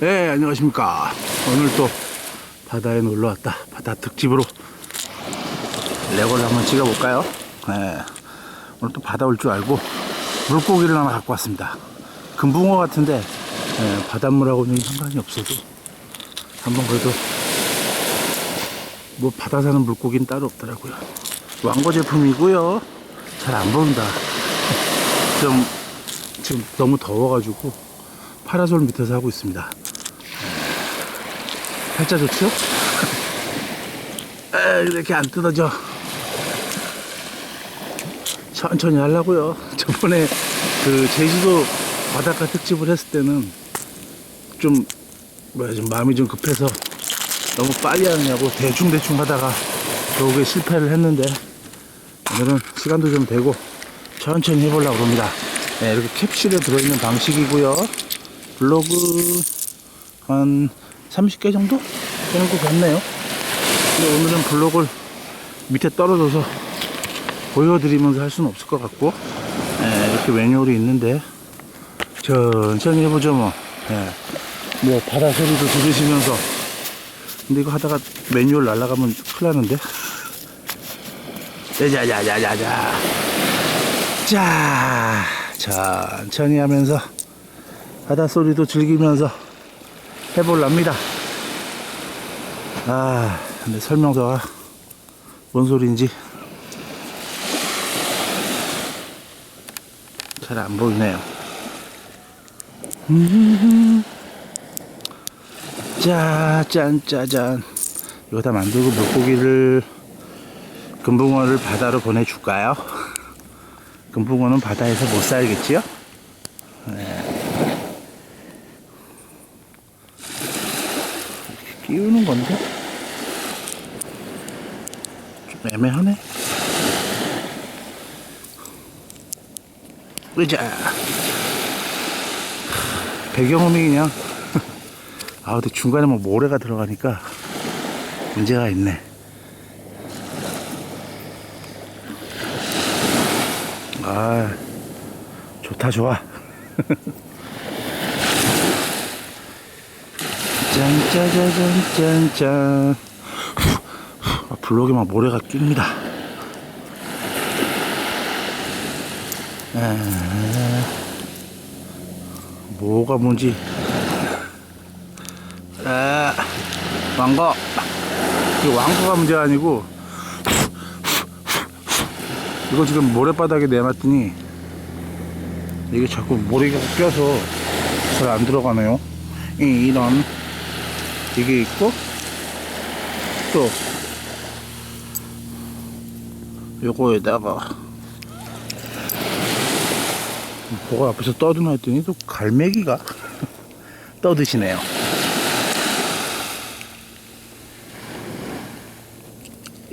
네, 안녕하십니까. 오늘 또 바다에 놀러 왔다. 바다 특집으로 레고를 한번 찍어볼까요? 네. 오늘 또 바다 올 줄 알고 물고기를 하나 갖고 왔습니다. 금붕어 같은데 네, 바닷물하고는 상관이 없어도 한번 그래도 뭐 바다 사는 물고기는 따로 없더라고요. 왕거 제품이고요. 잘 안 보인다. 좀 지금 너무 더워가지고 파라솔 밑에서 하고 있습니다. 팔자 좋죠? 에, 이렇게 안 뜯어져. 천천히 하려고요. 저번에 그 제주도 바닷가 특집을 했을 때는 좀 뭐야 좀 마음이 좀 급해서 너무 빨리 하느냐고 대충 대충 하다가 결국에 실패를 했는데 오늘은 시간도 좀 되고 천천히 해보려고 합니다. 네, 이렇게 캡슐에 들어있는 방식이고요. 블로그 한 30개 정도? 되는 것 같네요. 근데 오늘은 블록을 밑에 떨어져서 보여드리면서 할 수는 없을 것 같고 예, 이렇게 매뉴얼이 있는데 천천히 해보죠 뭐. 예, 뭐 바다 소리도 들으시면서. 근데 이거 하다가 매뉴얼 날아가면 큰일 나는데. 자자자자자. 자 천천히 하면서 바다 소리도 즐기면서 해볼랍니다. 아, 근데 설명서가 뭔 소리인지 잘 안 보이네요. 음, 짜, 짠, 짜잔. 이거 다 만들고 물고기를, 금붕어를 바다로 보내줄까요? 금붕어는 바다에서 못 살겠지요? 끼우는 건데 좀 애매하네. 의자 배경음이 그냥 아 근데 중간에 뭐 모래가 들어가니까 문제가 있네. 아 좋다 좋아. 짠짜자잔짠짠 아, 블록에 막 모래가 낍니다. 아, 뭐가 뭔지. 아, 왕거. 이 왕거가 문제가 아니고. 이거 지금 모래바닥에 내놨더니 이게 자꾸 모래가 껴서 잘 안 들어가네요. 이- 이런 이게 있고 또 요거에다가 뭐가 앞에서 떠드나 했더니 또 갈매기가 떠드시네요.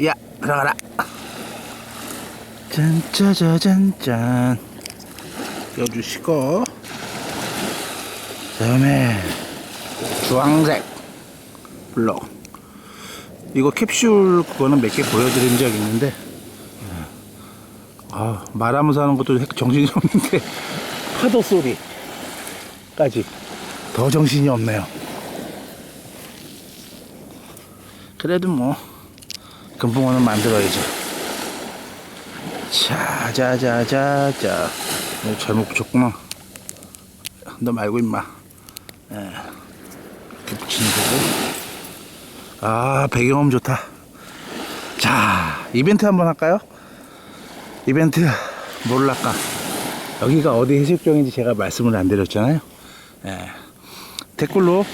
야 들어가라. 짠짜자잔짠. 껴주시고. 다음에 주황색 블록 이거 캡슐 그거는 몇 개 보여드린 적 있는데 아, 말하면서 하는 것도 정신이 없는데 파도 소리까지 더 정신이 없네요. 그래도 뭐 금붕어는 만들어야죠. 자자자자자. 잘못 붙였구나 너 말고 임마. 예. 이렇게 붙이는 거고 아 배경음 좋다. 자 이벤트 한번 할까요? 이벤트 몰랄까 여기가 어디 해수욕장인지 제가 말씀을 안 드렸잖아요. 예. 댓글로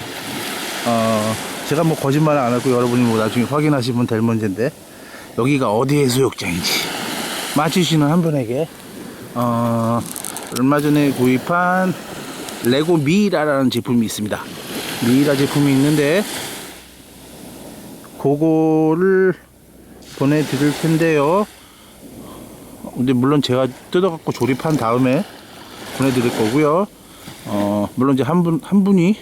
어 제가 뭐 거짓말 안 하고 여러분이 뭐 나중에 확인하시면 될 문제인데 여기가 어디 해수욕장인지 맞추시는 한 분에게 어 얼마 전에 구입한 레고 미라라는 제품이 있습니다. 미라 제품이 있는데 그거를 보내드릴 텐데요. 근데 물론 제가 뜯어갖고 조립한 다음에 보내드릴 거고요. 어, 물론 이제 한 분, 한 분이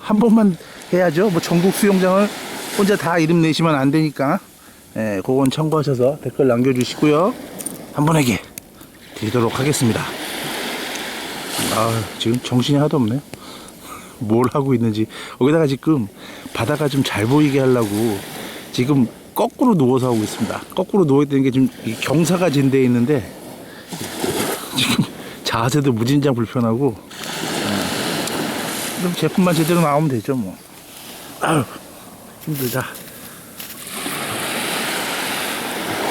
한 번만 해야죠. 뭐 전국 수영장을 혼자 다 이름 내시면 안 되니까. 예, 그건 참고하셔서 댓글 남겨주시고요. 한 분에게 드리도록 하겠습니다. 아, 지금 정신이 하나도 없네요. 뭘 하고 있는지 거기다가 지금 바다가 좀 잘 보이게 하려고 지금 거꾸로 누워서 하고 있습니다. 거꾸로 누워 있는 게 지금 이 경사가 진돼 있는데 지금 자세도 무진장 불편하고 예. 그럼 제품만 제대로 나오면 되죠 뭐. 아유 힘들다.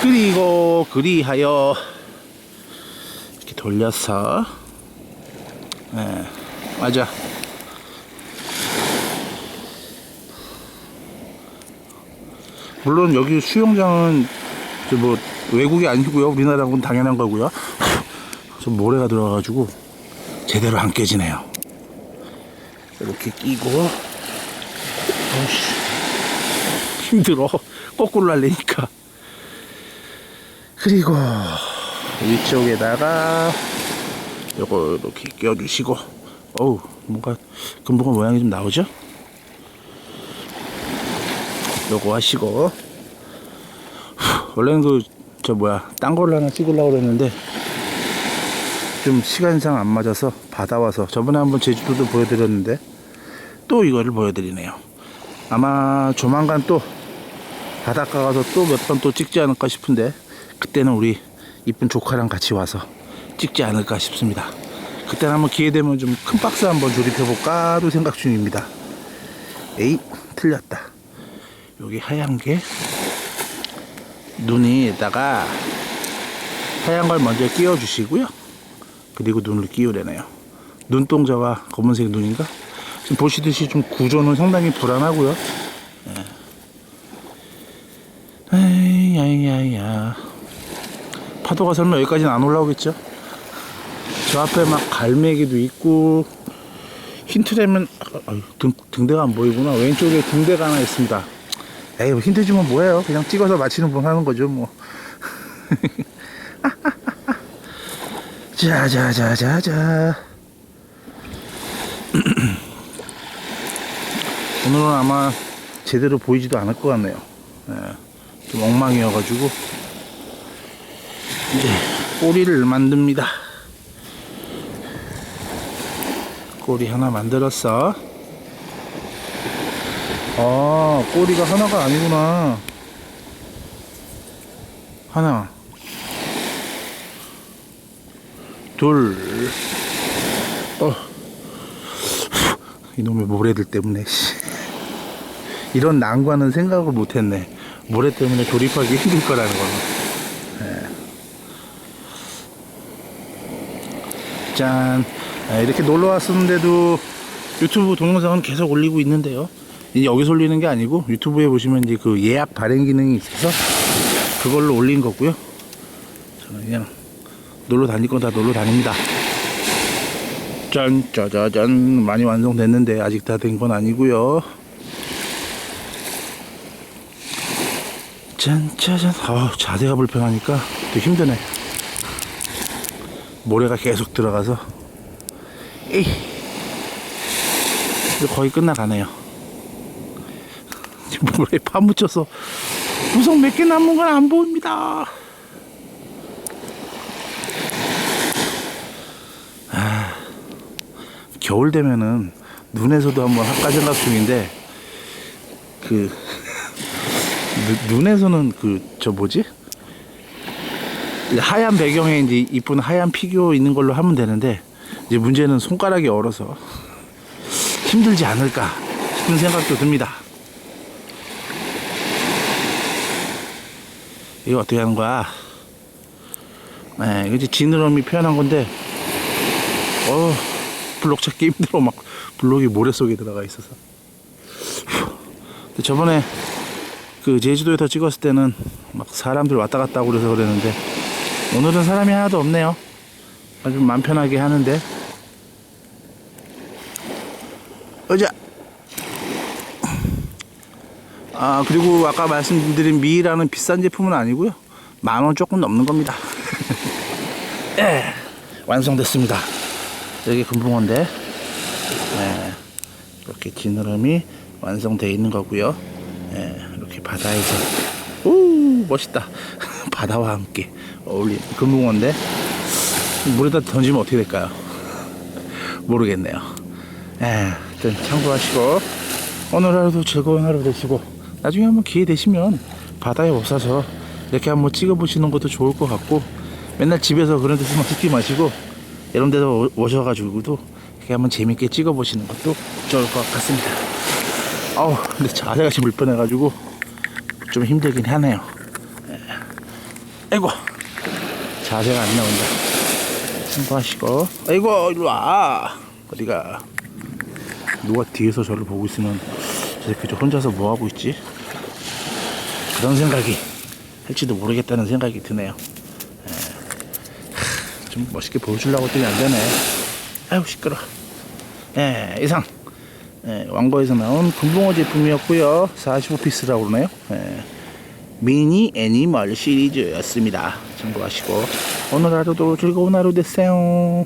그리고 그리하여 이렇게 돌려서 예 맞아 물론 여기 수영장은 저뭐 외국이 아니고요. 우리나라하고는 당연한 거고요. 좀 모래가 들어가가지고 제대로 안 깨지네요. 이렇게 끼고. 어이씨. 힘들어. 거꾸로 날리니까. 그리고 위쪽에다가 요거 이렇게 껴주시고. 어우 뭔가 금붕어 모양이 좀 나오죠? 요거 하시고. 후, 원래는 그 저 뭐야 딴 걸로 하나 찍으려고 그랬는데 좀 시간상 안 맞아서 받아 와서 저번에 한번 제주도도 보여드렸는데 또 이거를 보여드리네요. 아마 조만간 또 바닷가 가서 또 몇 번 또 찍지 않을까 싶은데 그때는 우리 이쁜 조카랑 같이 와서 찍지 않을까 싶습니다. 그때는 한번 기회 되면 좀 큰 박스 한번 조립해 볼까도 생각 중입니다. 에이 틀렸다 여기 하얀 게? 눈에다가 하얀 걸 먼저 끼워 주시고요. 그리고 눈을 끼우려네요. 눈동자와 검은색 눈인가? 지금 보시듯이 좀 구조는 상당히 불안하고요. 에이야야야. 파도가 설마 여기까지는 안 올라오겠죠? 저 앞에 막 갈매기도 있고 힌트라면 등, 등대가 안 보이구나. 왼쪽에 등대가 하나 있습니다 에이 뭐 주면 뭐예요? 그냥 찍어서 맞히는 분 하는 거죠 뭐. 자자자자자. 오늘은 아마 제대로 보이지도 않을 것 같네요. 예, 좀 엉망이어 가지고. 이제 꼬리를 만듭니다. 꼬리 하나 만들었어 아 꼬리가 하나가 아니구나. 하나. 둘. 어. 이놈의 모래들 때문에 씨. 이런 난관은 생각을 못했네. 모래 때문에 조립하기 힘들 거라는 거는 예. 짠. 아, 이렇게 놀러 왔었는데도 유튜브 동영상은 계속 올리고 있는데요 여기서 올리는 게 아니고 유튜브에 보시면 이제 그 예약 발행 기능이 있어서 그걸로 올린 거고요. 저는 그냥 놀러 다닐 건 다 놀러 다닙니다. 짠 짜자잔. 많이 완성됐는데 아직 다 된 건 아니고요. 짠 짜잔. 아 자세가 불편하니까 또 힘드네. 모래가 계속 들어가서. 에이. 거의 끝나가네요 모래에 파묻혀서 구석 몇 개 남은 건 안 보입니다 아, 겨울 되면은 눈에서도 한번 할까 생각 중인데 그 눈- 눈에서는 그 저 뭐지 하얀 배경에 이제 이쁜 하얀 피규어 있는 걸로 하면 되는데 이제 문제는 손가락이 얼어서 힘들지 않을까 싶은 생각도 듭니다. 이거 어떻게 하는 거야? 네, 이제 지느러미 표현한 건데, 어, 블록 찾기 힘들어. 막 블록이 모래 속에 들어가 있어서. 근데 저번에 그 제주도에서 찍었을 때는 막 사람들 왔다 갔다 그래서 그랬는데, 오늘은 사람이 하나도 없네요. 아주 맘 편하게 하는데. 어자. 아 그리고 아까 말씀드린 미라는 비싼 제품은 아니고요. 만 원 조금 넘는 겁니다. 예, 완성됐습니다. 여기 금붕어인데, 네, 이렇게 지느러미 완성되어 있는 거고요. 예, 이렇게 바다에서 오 멋있다. 바다와 함께 어울리는 금붕어인데 물에다 던지면 어떻게 될까요? 모르겠네요. 예, 일단 참고하시고 오늘 하루도 즐거운 하루 되시고 나중에 한번 기회 되시면 바다에 오셔서 이렇게 한번 찍어보시는 것도 좋을 것 같고 맨날 집에서 그런 데서만 찍지 마시고 이런 데서 오- 오셔가지고도 이렇게 한번 재밌게 찍어보시는 것도 좋을 것 같습니다. 아우 근데 자세가 지금 불편해가지고 좀 힘들긴 하네요. 예. 아이고 자세가 안 나온다. 참고하시고 아이고 일로 와 어디가 누가 뒤에서 저를 보고 있으면 저 혼자서 뭐 하고 있지? 그런 생각이 할지도 모르겠다는 생각이 드네요. 에. 하, 좀 멋있게 보여주려고 했더니 안 되네. 아유 시끄러. 예, 이상 예, 왕거에서 나온 금붕어 제품이었고요. 45피스라고 그러네요. 예, 미니 애니멀 시리즈였습니다. 참고하시고 오늘 하루도 즐거운 하루 되세요.